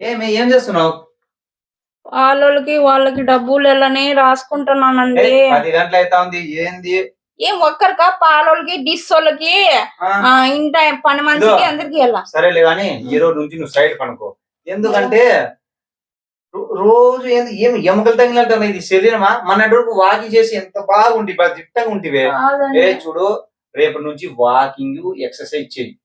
ఏమి ఏం చేస్తున్నావు? వాళ్ళకి వాళ్ళకి డబ్బులు వెళ్ళని రాసుకుంటున్నానండి. ఏ, పది గంటలు ఉంది. ఏంది? ఏం ఒక్కరికా? పాలోళ్ళకి డిస్ వాళ్ళకి ఆ, ఆ, ఇంట పని మనిషికి ఇదో. అందరికి వెళ్ళా. సరేలే గాని ఈ రోజు నుంచి నువ్వు సైడ్ పనుకో. ఎందుకంటే రో- రోజు ఏంది? ఏమి ఎముకలు తగిలినట్టు ఇది శరీరమా? మన వరకు వాకింగ్ చేసి ఎంత బాగుంది బాగా దిట్టంగా ఉంటివే. ఏ చూడు రేపటి నుంచి వాకింగ్ ఎక్సర్సైజ్ చెయ్యి.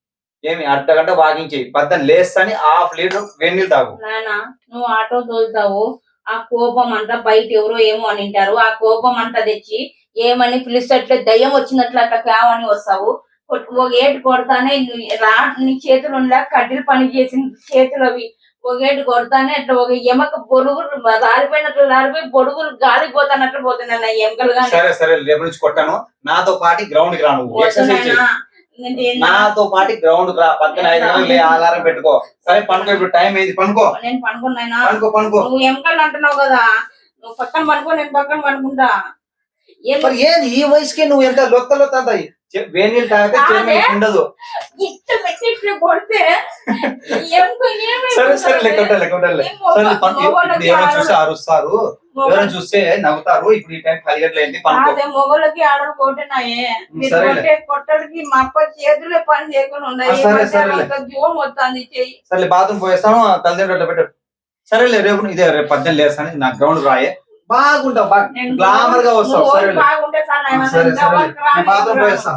ఏమి? అర్ధ గంట వాకింగ్ చెయ్యి పద్దన లేస్తాని హాఫ్ లీటర్ వేడి నీళ్ళు తాగు. నాయనా నువ్వు ఆటో తోలుతావు. ఆ కోపం అంతా బయట ఎవరో ఏమో అని అంటారు ఆ కోపం అంతా తెచ్చి ఏమని పిలిచేట్లే దయ్యం వచ్చినట్లు అట్లా కావని వస్తావు. ఒక ఏటు కొడతానే రా నీ చేతులు ఉండా కడ్డీలు పని చేసిన చేతులు అవి. ఒక ఏటు కొడతానే అట్లా ఒక ఎమక బొడుగులు రాలిపోయినట్లు రాలిపోయి బొడుగులు గాలికి పోతానట్లు పోతున్నాయి ఎముకలు సరే సరే రేపటి నుంచి కొట్టాను. నాతో పాటు గ్రౌండ్కి రా నేను నాతో పాటు గ్రౌండ్కి రా పక్కన ఐదు గంటలకు లే ఆధారం పెట్టుకో. సరే పనుకో ఇప్పుడు టైం అయింది పనుకో. పనుకున్నాయినా పనుకో పనుకో. నువ్వు ఎముకలు అంటున్నావు కదా? నువ్వు పక్కన పనుకో నేను పక్కన పనుకుంటా. ఏం మరి ఏంది? ఈ వయసుకి నువ్వు ఎంత లొత్త లొత్త నీళ్ళు తాగితే ఉండదు. సరే సరే లెక్క సరే అరుస్తారు మొగ- ఎవరైనా చూస్తే నవ్వుతారు ఇప్పుడు ఈ టైం పది గంటలు అయింది పనుకో. అదే మొగోళ్ళకి ఆడలు కొట్టినాయే. మీరు సరేలే. కొట్టే కొట్టడికి మా అప్ప చేతులే పని చేయకుండా ఉన్నాయి. సరే, జూమ్ వస్తుంది చెయ్యి. సరే బాత్రూమ్ పోయేస్తాను తల్లిదండ్రులు పెట్టు. సరేలే రేపు ఇదే రేపు పద్దెనిమిది లేస్తాను నా గ్రౌండ్ రాయే. బాగుంటావు గ్లామర్గా వస్తావు. సరే సరే బాత్రూమ్ ఎవరికి పోయేస్తా.